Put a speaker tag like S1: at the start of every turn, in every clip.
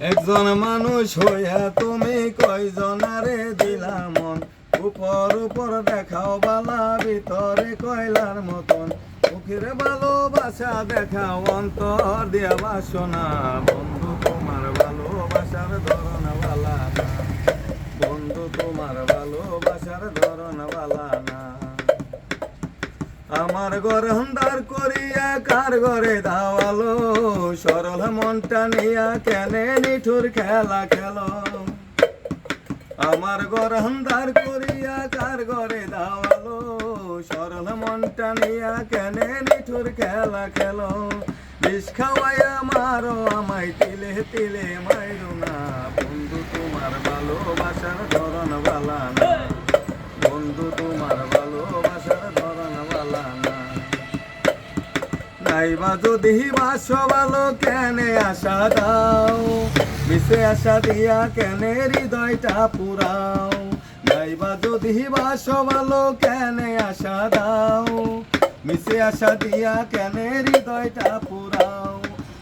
S1: একজন মানুষ হইয়া তুমি কয়জনারে দিলা মন? উপর উপর দেখাও বালা, ভিতরে কয়লার মতন। মুখের ভালোবাসা দেখাও, অন্তর দিয়া বাসনা। বন্ধু, তোমার ভালোবাসার ধরন বালা বন্ধু, তোমার ভালোবাসার ধরন বালা আমার ঘর হন্দার করিয়া কার ঘরে দাওয়ালো? সরল মনটা নিয়া কেনে নিঠুর খেলা খেলো? আমার ঘর হন্দার করিয়া কার ঘরে দাওয়ালো? সরল মনটা নিয়া কেনে নিঠুর খেলা খেলো? বিষ খাওয়াইয়া মারো আমায় তিলে তিলে মাইরো না। বন্ধু, তোমার ভালোবাসার ধরন বালা না। নাইবা যদি বাসো কেনে আশা দাও? মিশে আশা দিয়া কেনে হৃদয়টা পুরাও? নাইবা যদি বাসো কেনে আশা দাও? মিশে আশা দিয়া কেনে হৃদয়টা পুরাও?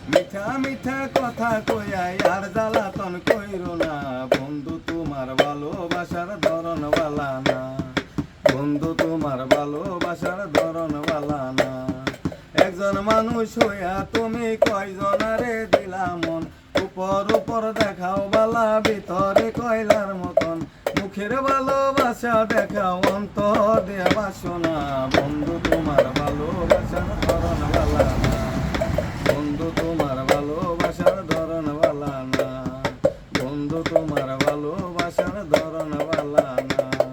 S1: মিঠা মিঠা কথা কইয়া আর জ্বালাতন কইরো না। বন্ধু তোমার ভালোবাসার ধরন বালা না। বন্ধু তোমার ভালোবাসার ধরন বালা না। একজন মানুষ হইয়া তুমি কয়জন রে দিলাম উপর উপর দেখাও বালা, ভিতরে কয়লার মতন। মুখের ভালোবাসা দেখাও অন্ত দেবাসনা বন্ধু, তোমার ভালোবাসার ধরন বালা বন্ধু, তোমার ভালোবাসার ধরন বালা না। বন্ধু, তোমার ভালোবাসার ধরন বালা না।